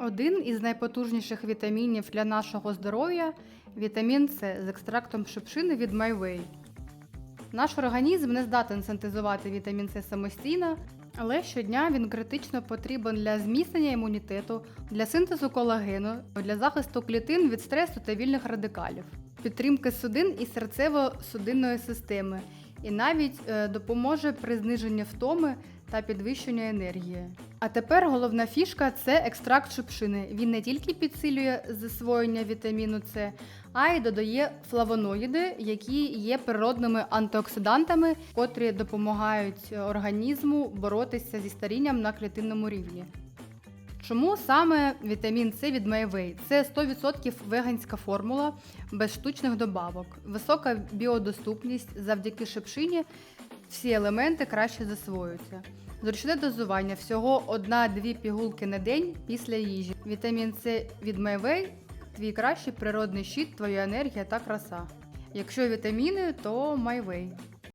Один із найпотужніших вітамінів для нашого здоров'я вітамін С з екстрактом шипшини від MyWay. Наш організм не здатен синтезувати вітамін С самостійно, але щодня він критично потрібен для зміцнення імунітету, для синтезу колагену, для захисту клітин від стресу та вільних радикалів, підтримки судин і серцево-судинної системи, і навіть е, допоможе при зниженні втоми та підвищенню енергії. А тепер головна фішка це екстракт шипшини. Він не тільки підсилює засвоєння вітаміну С, а й додає флавоноїди, які є природними антиоксидантами, котрі допомагають організму боротися зі старінням на клітинному рівні. Чому саме вітамін С від Майвей? Це 100% веганська формула без штучних добавок, висока біодоступність завдяки шипшині. Всі елементи краще засвоюються. Зручне дозування всього 1-2 пігулки на день після їжі. Вітамін С від Майвей твій кращий природний щит, твоя енергія та краса. Якщо вітаміни, то Майвей.